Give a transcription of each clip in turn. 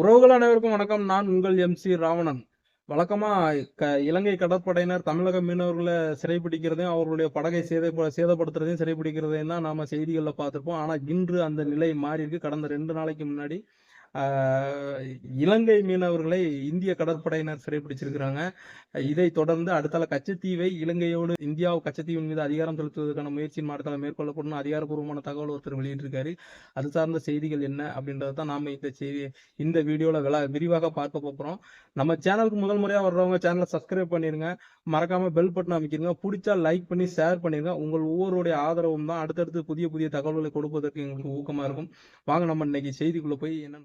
உறவுகள் அனைவருக்கும் வணக்கம். நான் உங்கள் எம் சி ராவணன். வழக்கமாக க இலங்கை கடற்படையினர் தமிழக மீனவர்களை சிறைப்பிடிக்கிறதையும் அவர்களுடைய படகை சேத சேதப்படுத்துறதையும் சிறைப்பிடிக்கிறதையும் தான் நாம் செய்திகளில் பார்த்துருப்போம். ஆனால் இன்று அந்த நிலை மாறி இருக்கு கடந்த ரெண்டு நாளைக்கு முன்னாடி இலங்கை மீனவர்களை இந்திய கடற்படையினர் சிறைப்பிடிச்சிருக்கிறாங்க இதை தொடர்ந்து அடுத்தால கச்சத்தீவை இலங்கையோடு இந்தியாவை கச்சத்தீவின் மீது அதிகாரம் செலுத்துவதற்கான முயற்சியின் மாற்றத்தால் மேற்கொள்ளப்படும் அதிகாரப்பூர்வமான தகவல் ஒருத்தர் வெளியிட்டிருக்காரு. அது சார்ந்த செய்திகள் என்ன அப்படின்றத தான் நாம இந்த செய்தி இந்த வீடியோவில் விளா விரிவாக பார்க்க போகிறோம் நம்ம சேனலுக்கு முதல் முறையாக வர்றவங்க சேனலை சப்ஸ்கிரைப் பண்ணிருங்க. மறக்காம பெல் பட்டன் அமைக்கிருங்க. பிடிச்சா லைக் பண்ணி ஷேர் பண்ணிருங்க. உங்கள் ஒவ்வொருடைய ஆதரவும் தான் அடுத்தடுத்து புதிய புதிய தகவல்களை கொடுப்பதற்கு எங்களுக்கு ஊக்கமா இருக்கும். வாங்க நம்ம இன்னைக்கு செய்திக்குள்ள போய் என்ன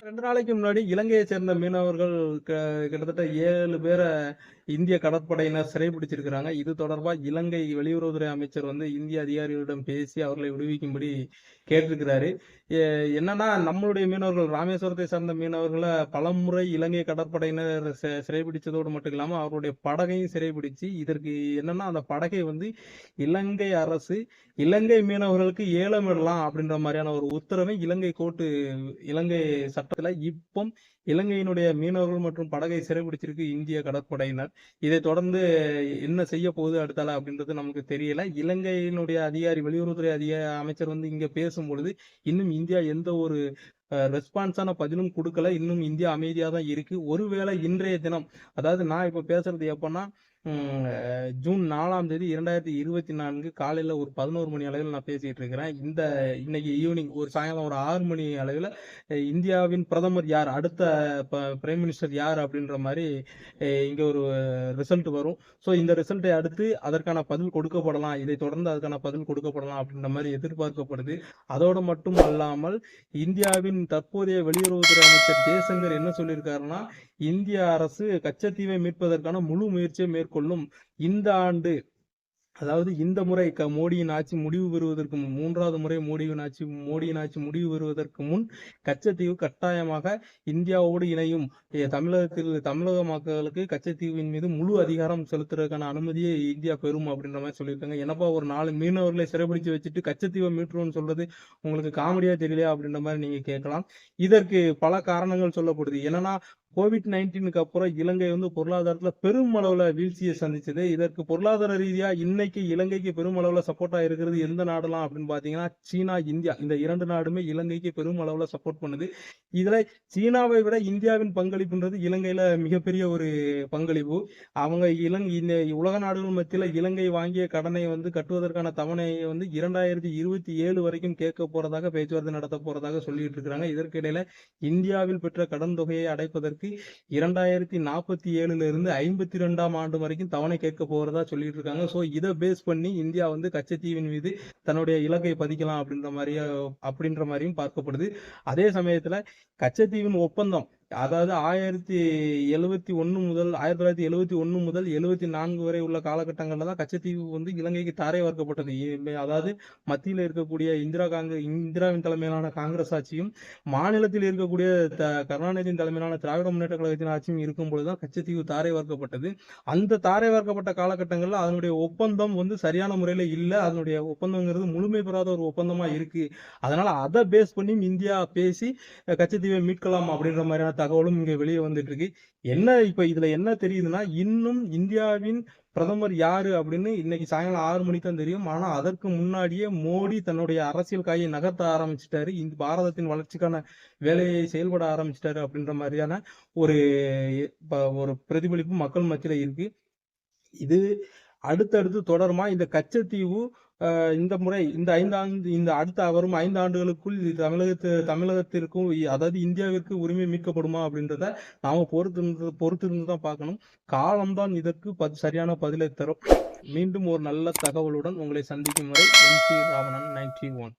ரெண்டு நாளைக்கு முன்னாடி இலங்கையை சேர்ந்த மீனவர்கள் க- கிட்டத்தட்ட ஏழு பேரை இந்திய கடற்படையினர் சிறைபிடிச்சிருக்கிறாங்க. இது தொடர்பா இலங்கை வெளியுறவுத்துறை அமைச்சர் வந்து இந்திய அதிகாரிகளிடம் பேசி அவர்களை விடுவிக்கும்படி கேட்டிருக்கிறாரு. என்னன்னா நம்மளுடைய மீனவர்கள் ராமேஸ்வரத்தை சார்ந்த மீனவர்களை பலமுறை இலங்கை கடற்படையினர் சிறைபிடிச்சதோடு மட்டும் இல்லாமல் அவருடைய படகையும் சிறைபிடிச்சு இதற்கு என்னன்னா அந்த படகை வந்து இலங்கை அரசு இலங்கை மீனவர்களுக்கு ஏலமிடலாம் அப்படின்ற மாதிரியான ஒரு உத்தரவை இலங்கை கோர்ட்டு இலங்கை சட்ட சட்டத்துல இப்போ இலங்கையினுடைய மீனவர்கள் மற்றும் படகை சிறைபிடிச்சிருக்கு இந்திய கடற்படையினர். இதை தொடர்ந்து என்ன செய்ய போகுது அடுத்தால அப்படின்றது நமக்கு தெரியல. இலங்கையினுடைய அதிகாரி வெளியுறவுத்துறை அதிகாரி அமைச்சர் வந்து இங்க பேசும்பொழுது இன்னும் இந்தியா எந்த ஒரு ரெஸ்பான்ஸான பதிலும் கொடுக்கல. இன்னும் இந்தியா அமைதியாக தான் இருக்கு. ஒருவேளை இன்றைய தினம் அதாவது நான் இப்ப பேசுறது எப்பன்னா ஜூன் நாலாம் தேதி இரண்டாயிரத்தி இருபத்தி நான்கு காலையில ஒரு பதினோரு மணி அளவில் நான் பேசிகிட்டு இருக்கிறேன். இந்த இன்னைக்கு ஈவினிங் ஒரு சாயங்காலம் ஒரு ஆறு மணி அளவில் இந்தியாவின் பிரதமர் யார் அடுத்த பிரைம் மினிஸ்டர் யார் அப்படின்ற மாதிரி இங்கே இங்க ஒரு ரிசல்ட் வரும். ஸோ இந்த ரிசல்ட்டை அடுத்து அதற்கான பதில் கொடுக்கப்படலாம். இதை தொடர்ந்து அதுக்கான பதில் கொடுக்கப்படலாம் அப்படின்ற மாதிரி எதிர்பார்க்கப்படுது. அதோடு மட்டும் அல்லாமல் இந்தியாவின் தற்போதைய வெளியுறவுத்துறை அமைச்சர் ஜெய்சங்கர் என்ன சொல்லியிருக்காருன்னா இந்திய அரசு கச்சத்தீவை மீட்பதற்கான முழு முயற்சியை மேற்கொள்ளும் இந்த ஆண்டு அதாவது இந்த முறை க மோடியின் ஆட்சி முடிவு பெறுவதற்கு முன் மூன்றாவது முறை மோடியின் ஆட்சி மோடியின் ஆட்சி முடிவு பெறுவதற்கு முன் கச்சத்தீவு கட்டாயமாக இந்தியாவோடு இணையும். தமிழகத்தில் தமிழக மக்களுக்கு கச்சத்தீவின் மீது முழு அதிகாரம் செலுத்துறதுக்கான அனுமதியை இந்தியா பெறும் அப்படின்ற மாதிரி சொல்லியிருக்காங்க. என்னப்பா ஒரு நாலு மீனவர்களை சிறைபிடிச்சு வச்சுட்டு கச்சத்தீவை மீட்டுருவோம்னு சொல்றது உங்களுக்கு காமெடியா தெரியலையா அப்படின்ற மாதிரி நீங்க கேட்கலாம். இதற்கு பல காரணங்கள் சொல்லப்படுது. என்னன்னா கோவிட் நைன்டீனுக்கு அப்புறம் இலங்கை வந்து பொருளாதாரத்துல பெருமளவில் வீழ்ச்சியை சந்திச்சது. இதற்கு பொருளாதார ரீதியா இன்னைக்கு இலங்கைக்கு பெருமளவில் அளவுல சப்போர்ட்டா இருக்கிறது எந்த நாடெல்லாம் அப்படின்னு பாத்தீங்கன்னா சீனா இந்தியா. இந்த இரண்டு நாடுமே இலங்கைக்கு பெருமளவில் சப்போர்ட் பண்ணுது. இதுல சீனாவை விட இந்தியாவின் பங்களிப்புன்றது இலங்கையில மிகப்பெரிய ஒரு பங்களிப்பு. அவங்க இலங்கை இந்த உலக நாடுகள் மத்தியில இலங்கை வாங்கிய கடனை வந்து கட்டுவதற்கான தவணையை வந்து இரண்டாயிரத்தி இருபத்தி ஏழு வரைக்கும் கேட்க போறதாக பேச்சுவார்த்தை நடத்த போறதாக சொல்லிட்டு இருக்கிறாங்க. இதற்கிடையில இந்தியாவில் பெற்ற கடன் தொகையை அடைப்பதற்கு இரண்டாயிரத்தி நாற்பத்தி ஏழுல இருந்து ஐம்பத்தி ரெண்டாம் ஆண்டு வரைக்கும் தவணை கேட்க போறதா சொல்லிட்டு இருக்காங்க. ஸோ இதை பேஸ் பண்ணி இந்தியா வந்து கச்சத்தீவின் மீது தன்னுடைய இலக்கை பதிக்கலாம் அப்படின்ற மாதிரியா அப்படின்ற மாதிரியும் பார்க்கப்படுது. அதே சமயத்துல கச்சத்தீவின் ஒப்பந்தம் அதாவது ஆயிரத்தி எழுவத்தி ஒன்று முதல் ஆயிரத்தி தொள்ளாயிரத்தி எழுவத்தி ஒன்று முதல் எழுவத்தி நான்கு வரை உள்ள காலகட்டங்களில் தான் கச்சத்தீவு வந்து இலங்கைக்கு தாரை வார்க்கப்பட்டது. அதாவது மத்தியில் இருக்கக்கூடிய இந்திரா காங்கிரஸ் இந்திராவின் தலைமையிலான காங்கிரஸ் ஆட்சியும் மாநிலத்தில் இருக்கக்கூடிய த- கருணாநிதியின் தலைமையிலான திராவிட முன்னேற்ற கழகத்தின் ஆட்சியும் இருக்கும் பொழுதுதான் கச்சத்தீவு தாரை வார்க்கப்பட்டது. அந்த தாரை வார்க்கப்பட்ட காலகட்டங்களில் அதனுடைய ஒப்பந்தம் வந்து சரியான முறையில் இல்லை. அதனுடைய ஒப்பந்தங்கிறது முழுமை பெறாத ஒரு ஒப்பந்தமாக இருக்கு. அதனால் அதை பேஸ் பண்ணி இந்தியா பேசி கச்சத்தீவை மீட்கலாம் அப்படின்ற மாதிரியான தகவலும் இங்கே வெளியே வந்துட்டு இருக்கு என்ன இப்போ இதுல என்ன தெரியுதுன்னா இன்னும் இந்தியாவின் பிரதமர் யாரு அப்படின்னு இன்னைக்கு சாயங்காலம் ஆறு மணிக்கு தான் தெரியும். ஆனா அதற்கு முன்னாடியே மோடி தன்னுடைய அரசியல் காயை நகர்த்த ஆரம்பிச்சிட்டாரு. இந்த பாரதத்தின் வளர்ச்சிக்கான வேலையை செயல்பட ஆரம்பிச்சிட்டாரு அப்படின்ற மாதிரியான ஒரு ஒரு பிரதிபலிப்பு மக்கள் மத்தியில இருக்கு. இது அடுத்தடுத்து தொடருமா? இந்த கச்சத்தீவு இந்த முறை இந்த ஐந்தாண்டு இந்த அடுத்த வரும் ஐந்து ஆண்டுகளுக்குள் தமிழகத்து தமிழகத்திற்கும் அதாவது இந்தியாவிற்கு உரிமை மீட்கப்படுமா அப்படின்றத நாம பொறுத்திருந்து பொறுத்திருந்து தான் பார்க்கணும். காலம்தான் இதற்கு ப சரியான பதிலை தரும். மீண்டும் ஒரு நல்ல தகவலுடன் உங்களை சந்திக்கும் வரை M C Ravanan ninety one.